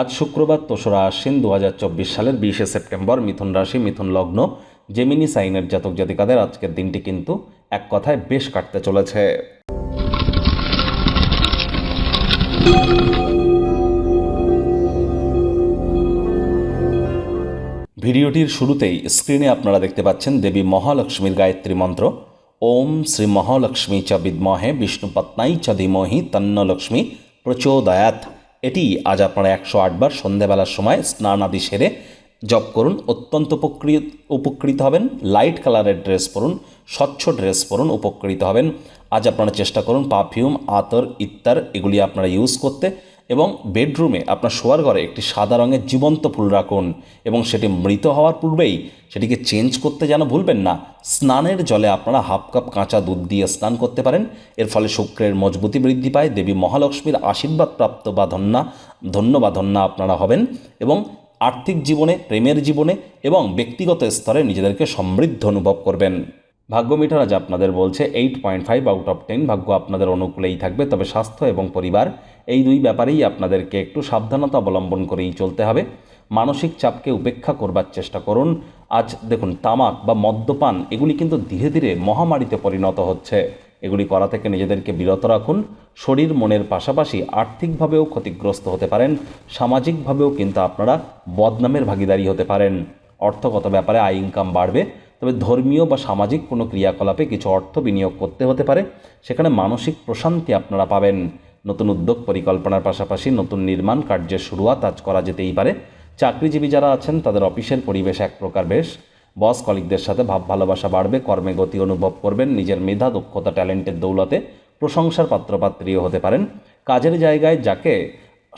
আজ শুক্রবার তোসরা আশ্বিন দু সালের বিশে সেপ্টেম্বর মিথুন রাশি, মিথুন লগ্ন জেমিনি সাইনের জাতক জাতিকাদের আজকের দিনটি কিন্তু এক কথায় বেশ কাটতে চলেছে। ভিডিওটির শুরুতেই স্ক্রিনে আপনারা দেখতে পাচ্ছেন দেবী মহালক্ষ্মীর গায়ত্রী মন্ত্র। ওম শ্রী মহালক্ষ্মী চ বিদ্মহে বিষ্ণুপত্নাই চ ধীমহি, তন্ন লক্ষ্মী প্রচোদয়াত। এটি আজ আপনারা একশো আটবার সন্ধেবেলার সময় স্নান আদি সেরে জপ করুন, অত্যন্ত উপকৃত উপকৃত হবেন লাইট কালারের ড্রেস পরুন, স্বচ্ছ ড্রেস পরুন, উপকৃত হবেন। আজ আপনারা চেষ্টা করুন পারফিউম আতর ইত্যার এগুলি আপনারা ইউজ করতে। এবং বেডরুমে আপনার শোয়ার ঘরে একটি সাদা রঙের জীবন্ত ফুল রাখুন এবং সেটি মৃত হওয়ার পূর্বেই সেটিকে চেঞ্জ করতে যেন ভুলবেন না। স্নানের জলে আপনারা হাফ কাপ কাঁচা দুধ দিয়ে স্নান করতে পারেন। এর ফলে শুক্রের মজবুতি বৃদ্ধি পায়, দেবী মহালক্ষ্মীর আশীর্বাদ প্রাপ্ত বা ধন্যা ধন্য বা ধন্যা আপনারা হবেন এবং আর্থিক জীবনে, প্রেমের জীবনে এবং ব্যক্তিগত স্তরে নিজেদেরকে সমৃদ্ধ অনুভব করবেন। ভাগ্য মিটার আজ আপনাদের বলছে eight point five out of ten ভাগ্য আপনাদের অনুকূলেই থাকবে, তবে স্বাস্থ্য এবং পরিবার এই দুই ব্যাপারেই আপনাদেরকে একটু সাবধানতা অবলম্বন করেই চলতে হবে। মানসিক চাপকে উপেক্ষা করবার চেষ্টা করুন। আজ দেখুন, তামাক বা মদ্যপান, এগুলি কিন্তু ধীরে ধীরে মহামারীতে পরিণত হচ্ছে। এগুলি করা থেকে নিজেদেরকে বিরত রাখুন। শরীর, মনের পাশাপাশি আর্থিকভাবেও ক্ষতিগ্রস্ত হতে পারেন। সামাজিকভাবেও কিন্তু আপনারা বদনামের ভাগিদারি হতে পারেন। অর্থগত ব্যাপারে আয় ইনকাম বাড়বে। তবে ধর্মীয় বা সামাজিক কোনো ক্রিয়াকলাপে কিছু অর্থ বিনিয়োগ করতে হতে পারে, সেখানে মানসিক প্রশান্তি আপনারা পাবেন। নতুন উদ্যোগ পরিকল্পনার পাশাপাশি নতুন নির্মাণ কার্যের শুরুয়াত আজ করা যেতেই পারে। চাকরিজীবী যারা আছেন, তাদের অফিসের পরিবেশ এক প্রকার বেশ। বস কলিকদের সাথে ভাব ভালোবাসা বাড়বে, কর্মে গতি অনুভব করবেন, নিজের মেধা, দক্ষতা, ট্যালেন্টের দৌলতে প্রশংসার পাত্রপাত্রীও হতে পারেন। কাজের জায়গায় যাকে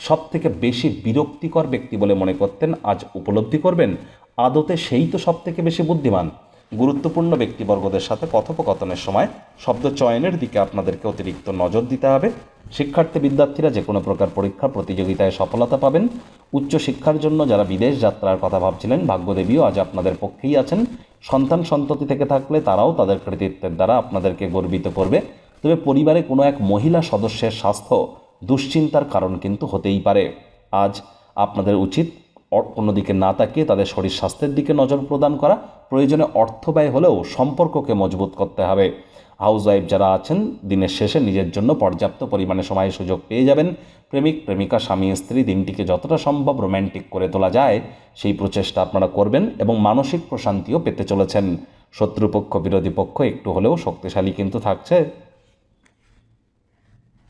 সব থেকে বেশি বিরক্তিকর ব্যক্তি বলে মনে করতেন, আজ উপলব্ধি করবেন, আদতে সেই তো সব থেকে বেশি বুদ্ধিমান। গুরুত্বপূর্ণ ব্যক্তিবর্গদের সাথে কথোপকথনের সময় শব্দ চয়নের দিকে আপনাদেরকে অতিরিক্ত নজর দিতে হবে। শিক্ষার্থী বিদ্যার্থীরা যে কোনো প্রকার পরীক্ষা, প্রতিযোগিতায় সফলতা পাবেন। উচ্চশিক্ষার জন্য যারা বিদেশ যাত্রার কথা ভাবছিলেন, ভাগ্যদেবীও আজ আপনাদের পক্ষেই আছেন। সন্তান সন্ততি থেকে থাকলে তারাও তাদের কৃতিত্বের দ্বারা আপনাদেরকে গর্বিত করবে। তবে পরিবারে কোনো এক মহিলা সদস্যের স্বাস্থ্য দুশ্চিন্তার কারণ কিন্তু হতেই পারে। আজ আপনাদের উচিত অন্যদিকে না তাকিয়ে তাদের শরীর স্বাস্থ্যের দিকে নজর প্রদান করা প্রয়োজনে অর্থ ব্যয় হলেও সম্পর্ককে মজবুত করতে হবে। হাউস ওয়াইফ যারা আছেন, দিনের শেষে নিজের জন্য পর্যাপ্ত পরিমাণে সময় সুযোগ পেয়ে যাবেন। প্রেমিক, প্রেমিকা, স্বামী, স্ত্রী দিনটিকে যতটা সম্ভব রোম্যান্টিক করে তোলা যায়, সেই প্রচেষ্টা আপনারা করবেন এবং মানসিক প্রশান্তিও পেতে চলেছেন। শত্রুপক্ষ, বিরোধী পক্ষ একটু হলেও শক্তিশালী কিন্তু থাকছে।